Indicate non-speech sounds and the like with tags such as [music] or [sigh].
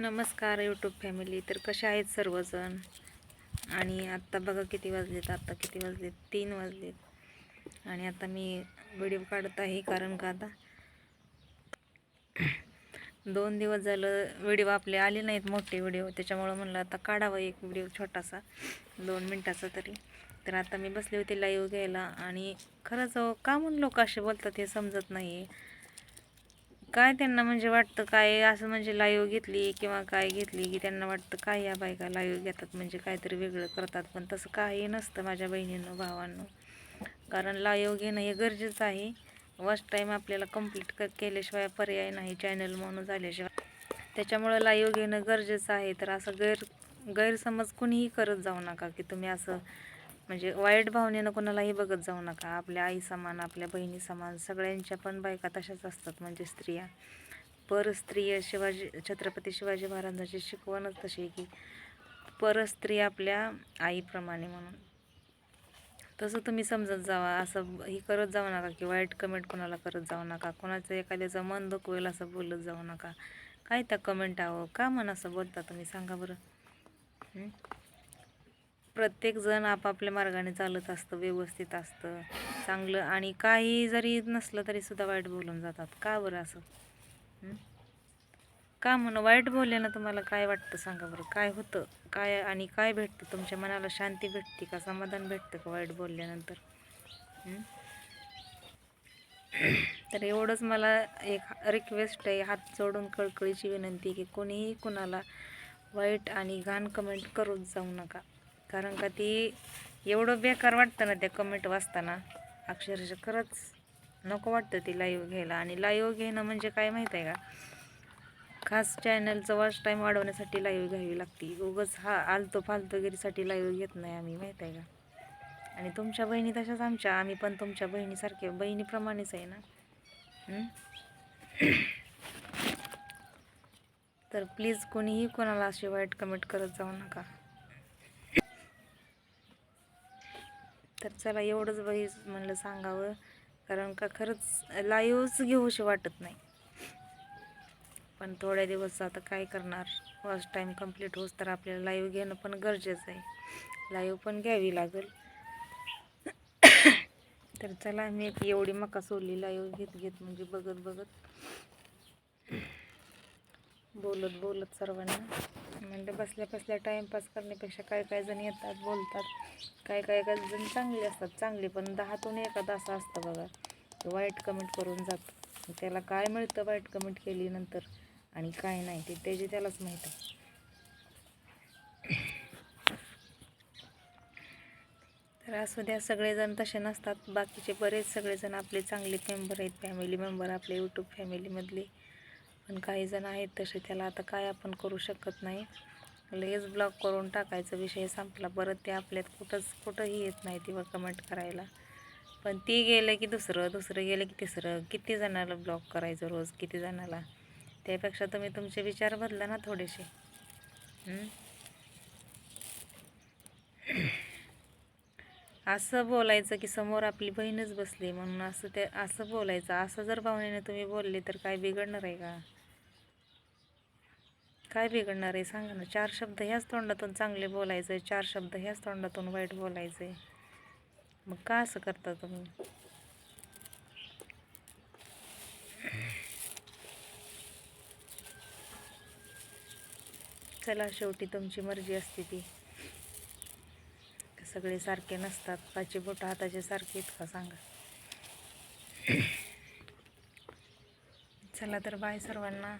नमस्कार YouTube family तर कसे आहेत सर्वजण? आणि आत्ता बघा किती वाजलेत आत्ता किती वाजलेत? तीन वाजलेत. आणि आता मी व्हिडिओ काढत आहे कारण का आता? दोन दिवस झालं व्हिडिओ आपले आले नाहीत मोठे व्हिडिओ त्याच्यामुळं म्हणलं आता काढावं एक व्हिडिओ छोटासा दोन मिनटाचा तरी. तर आता मी बसले होते लाईव्ह घ्यायला आणि खरंच का म्हणून लोक असे बोलतात हे समजत नाही आहे काय त्यांना म्हणजे वाटतं काय? असं म्हणजे लाईव्ह घेतली किंवा काय घेतली की त्यांना वाटतं काय या बायका लाईव्ह घेतात म्हणजे काहीतरी वेगळं करतात. पण तसं काही नसतं माझ्या बहिणींनो भावांनो. कारण लाईव्ह घेणं हे गरजेचं आहे. फर्स्ट टाईम आपल्याला कंप्लीट क केल्याशिवाय पर्याय नाही चॅनल म्हणून झाल्याशिवाय. त्याच्यामुळं लाईव्ह घेणं गरजेचं आहे. तर असं गैर गैरसमज कुणीही करत जाऊ नका की तुम्ही असं म्हणजे वाईट भावनेनं कोणालाही बघत जाऊ नका. आपल्या आई समान आपल्या बहिणी समान सगळ्यांच्या पण बायका तशाच असतात म्हणजे स्त्रिया. परस्त्रिय शिवाजी छत्रपती शिवाजी महाराजांची शिकवणच तशी आहे की परस्त्री आपल्या आईप्रमाणे म्हणून. तसं तुम्ही समजत जावा असं ही करत जाऊ नका की वाईट कमेंट कोणाला करत जाऊ नका. कोणाचं एखाद्याचं मन दुखवेल असं बोलत जाऊ नका. काय त्या कमेंट आहो? का मन असं बोलता तुम्ही? सांगा बरं. प्रत्येकजण आपापल्या मार्गाने चालत असतं व्यवस्थित असतं चांगलं आणि काही जरी नसलं तरी सुद्धा वाईट बोलून जातात. का बरं असं? का म्हणून? वाईट बोलल्यानं तुम्हाला काय वाटतं सांगा बरं? काय होतं? काय आणि काय भेटतं? तुमच्या मनाला शांती भेटते का? समाधान भेटतं का वाईट बोलल्यानंतर? तर एवढंच मला एक रिक्वेस्ट आहे. हात जोडून कळकळीची विनंती की कोणीही कुणाला वाईट आणि घाण कमेंट करूच जाऊ नका. कारण का ती एवढं बेकार वाटतं ना त्या कमेंट वाचताना. अक्षरशः खरंच नको वाटतं ती लाईव्ह घ्यायला. आणि लाईव्ह घेणं म्हणजे काय माहीत आहे का? खास चॅनलचं वॉच टाईम वाढवण्यासाठी लाईव्ह घ्यावी लागते. उगाच हा आलतो फालतोगिरीसाठी लाईव्ह घेत नाही आम्ही माहीत आहे का? आणि तुमच्या बहिणी तशाच आमच्या. आम्ही पण तुमच्या बहिणीसारखे बहिणीप्रमाणेच आहे ना? तर प्लीज कोणीही कोणाला अशी वाईट कमेंट करत जाऊ नका. तर चला एवढंच बाई म्हणलं सांगावं. कारण का खरंच लाईव्हच घेऊशी वाटत नाही. पण थोड्या दिवस आता काय करणार? फर्स्ट टाईम कंप्लीट होस तर आपल्याला लाईव्ह घेणं पण गरजेचं आहे. लाईव्ह पण घ्यावी लागेल. [coughs] तर चला मी एक एवढी मका सोडली. लाईव्ह घेत घेत म्हणजे बघत बघत बोलत बोलत सर्वांना. म्हणजे बसल्या बसल्या टाईमपास करण्यापेक्षा काय काय जण येतात बोलतात. काय काय काय जण चांगले असतात. चांगले पण दहातून एखादा असं असतं बघा. ते वाईट कमेंट करून जातं. त्याला काय मिळतं वाईट कमेंट केली नंतर आणि काय नाही ते त्याची त्यालाच माहीत आहे. तर असू द्या सगळेजण तसे नसतात. बाकीचे बरेच सगळेजण आपले चांगले मेंबर आहेत फॅमिली मेंबर आपले यूट्यूब फॅमिलीमधले पण काही जण आहेत तसे त्याला आता काय आपण करू शकत नाही. लगेच ब्लॉक करून टाकायचा विषय संपला. परत ते आपल्यात कुठंच कुठंही येत नाही तेव्हा कमेंट करायला. पण ती गेलं की दुसरं दुसरं गेलं की तिसरं. किती जणाला ब्लॉक करायचं रोज? किती जणाला? त्यापेक्षा तुम्ही तुमचे विचार बदला ना थोडेसे. असं बोलायचं की समोर आपली बहीणच बसली म्हणून असं ते असं बोलायचं. असं जर भावनेने तुम्ही बोलले तर काय बिघडणार आहे का? काय बिघडणार आहे? सांगा ना. चार शब्द ह्याच तोंडातून चांगले बोलायचे चार शब्द ह्याच तोंडातून वाईट बोलायचे मग का असं करता तुम्ही? चला शेवटी तुमची मर्जी असते ती. सगळे सारखे नसतात. पाची बोट हाताचे सारखे आहेत का? सांगा. चला तर बाय सर्वांना.